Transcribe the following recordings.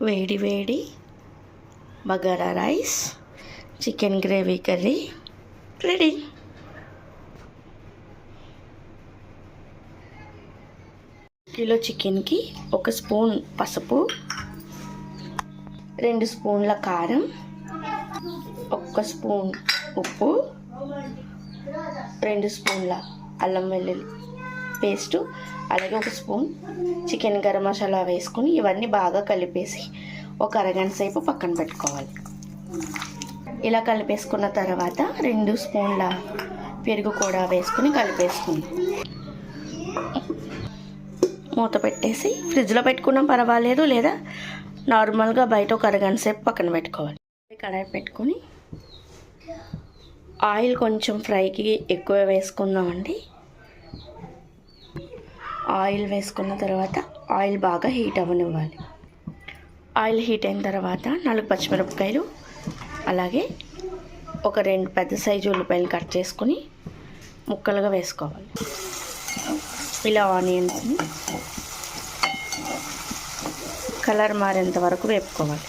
వేడి వేడి bagara rice chicken gravy curry ready. Kilo చికెన్కి ఒక స్పూన్ పసుపు రెండు స్పూన్ల కారం ఒక్క స్పూన్ ఉప్పు రెండు స్పూన్ల అల్లం వెల్లుల్లి పేస్టు అలాగే ఒక స్పూన్ చికెన్ గరం మసాలా వేసుకుని ఇవన్నీ బాగా కలిపేసి ఒక అరగంట సేపు పక్కన పెట్టుకోవాలి. ఇలా కలిపేసుకున్న తర్వాత రెండు స్పూన్ల పెరుగు కూడా వేసుకుని కలిపేసుకుంది. మూత పెట్టేసి ఫ్రిడ్జ్లో పెట్టుకున్నా పర్వాలేదు లేదా నార్మల్గా బయట ఒక అరగంట సేపు పక్కన పెట్టుకోవాలి. కడాయి పెట్టుకొని ఆయిల్ కొంచెం ఫ్రైకి ఎక్కువ వేసుకుందామండి. ఆయిల్ వేసుకున్న తర్వాత ఆయిల్ బాగా హీట్ అవ్వనివ్వాలి. ఆయిల్ హీట్ అయిన తర్వాత నాలుగు పచ్చిమిరపకాయలు అలాగే ఒక రెండు పెద్ద సైజు ఉల్లిపాయలు కట్ చేసుకుని ముక్కలుగా వేసుకోవాలి. ఇలా ఆనియన్స్ని కలర్ మారేంత వరకు వేపుకోవాలి.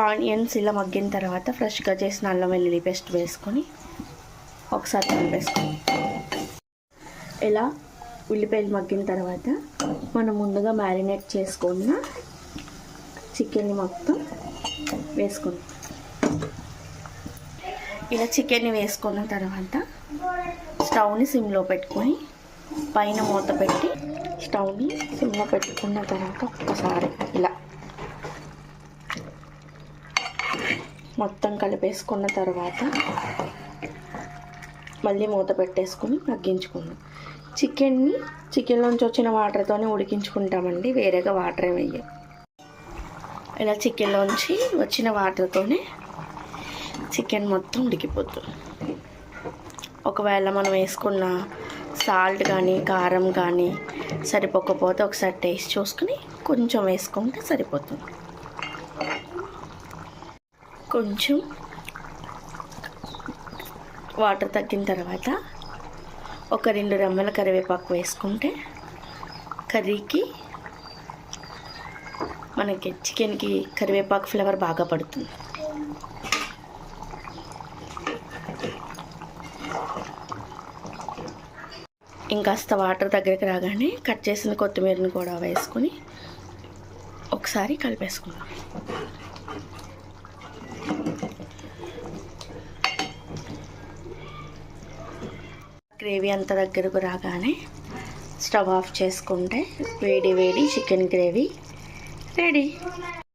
ఆనియన్స్ ఇలా మగ్గిన తర్వాత ఫ్రెష్గా చేసిన అల్లం వెల్లుల్లి పేస్ట్ వేసుకొని ఒకసారి కలిపేసుకోవాలి. ఇలా ఉల్లిపాయలు మగ్గిన తర్వాత మనం ముందుగా మ్యారినేట్ చేసుకున్న చికెన్ని మొత్తం వేసుకుందాం. ఇలా చికెన్ని వేసుకున్న తర్వాత స్టవ్ని సిమ్లో పెట్టుకొని పైన మూత పెట్టి స్టవ్ని సిమ్లో పెట్టుకున్న తర్వాత ఒక్కసారి ఇలా మొత్తం కలిపేసుకున్న తర్వాత మళ్ళీ మూత పెట్టేసుకొని మగ్గించుకుందాం. చికెన్ని చికెన్లోంచి వచ్చిన వాటర్తోనే ఉడికించుకుంటామండి. వేరేగా వాటర్ ఏమి వేయం ఇలా చికెన్లోంచి వచ్చిన వాటర్తోనే చికెన్ మొత్తం ఉడికిపోతుంది. ఒకవేళ మనం వేసుకున్న సాల్ట్ కానీ కారం కానీ సరిపోకపోతే ఒకసారి టేస్ట్ చూసుకుని కొంచెం వేసుకుంటే సరిపోతుంది. కొంచెం వాటర్ తగ్గిన తర్వాత ఒక రెండు రెమ్మల కరివేపాకు వేసుకుంటే కర్రీకి మనకి చికెన్కి కరివేపాకు ఫ్లేవర్ బాగా పడుతుంది. ఇంకాస్త వాటర్ దగ్గరికి రాగానే కట్ చేసిన కొత్తిమీరని కూడా వేసుకొని ఒకసారి కలిపేసుకుందాం. గ్రేవీ అంత దగ్గరకు రాగానే స్టవ్ ఆఫ్ చేసుకుంటే వేడి వేడి చికెన్ గ్రేవీ రెడీ.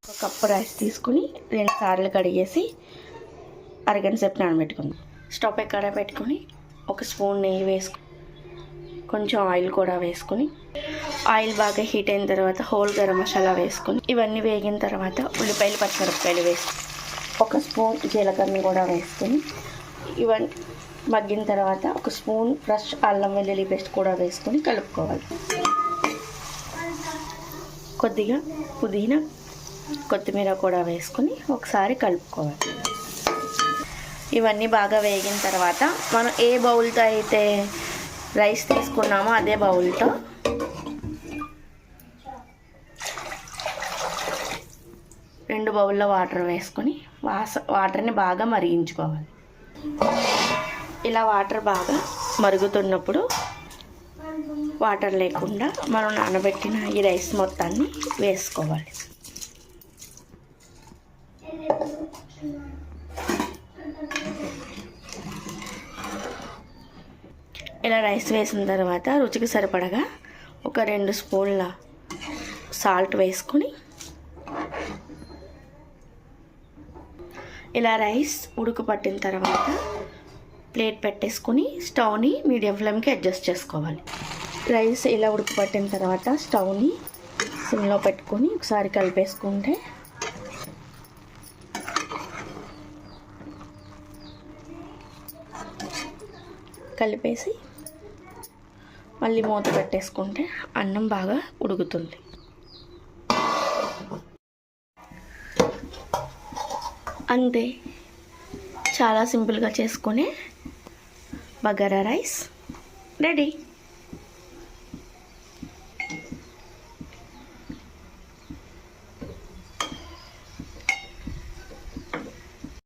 ఒక కప్పు రైస్ తీసుకుని రెండు సార్లు కడిగేసి అరగంట సేపు నానబెట్టుకుందాం. స్టవ్ ఎక్కడ పెట్టుకొని ఒక స్పూన్ నెయ్యి వేసుకు కొంచెం ఆయిల్ కూడా వేసుకుని ఆయిల్ బాగా హీట్ అయిన తర్వాత హోల్ గరం మసాలా వేసుకుని ఇవన్నీ వేగిన తర్వాత ఉల్లిపాయలు పచ్చిమిరపకాయలు వేసుకుని ఒక స్పూన్ జీలకర్రని కూడా వేసుకుని ఇవన్నీ మగ్గిన తర్వాత ఒక స్పూన్ ఫ్రెష్ అల్లం వెల్లుల్లి పేస్ట్ కూడా వేసుకొని కలుపుకోవాలి. కొద్దిగా పుదీనా కొత్తిమీర కూడా వేసుకొని ఒకసారి కలుపుకోవాలి. ఇవన్నీ బాగా వేగిన తర్వాత మనం ఏ బౌల్తో అయితే రైస్ తీసుకున్నామో అదే బౌల్తో రెండు బౌల్లో వాటర్ వేసుకొని వాస వాటర్ని బాగా మరిగించుకోవాలి. ఇలా వాటర్ బాగా మరుగుతున్నప్పుడు వాటర్ లేకుండా మనం నానబెట్టిన ఈ రైస్ మొత్తాన్ని వేసుకోవాలి. ఇలా రైస్ వేసిన తర్వాత రుచికి సరిపడగా ఒక రెండు స్పూన్ల సాల్ట్ వేసుకొని ఇలా రైస్ ఉడుకు పట్టిన తర్వాత ప్లేట్ పెట్టేసుకొని స్టవ్ని మీడియం ఫ్లేమ్కి అడ్జస్ట్ చేసుకోవాలి. రైస్ ఇలా ఉడకబట్టిన తర్వాత స్టవ్ని సిమ్లో పెట్టుకొని ఒకసారి కలిపేసుకుంటే కలిపేసి మళ్ళీ మూత పెట్టేసుకుంటే అన్నం బాగా ఉడుకుతుంది. అంతే. చాలా సింపుల్గా చేసుకునే బగారా రైస్ రెడీ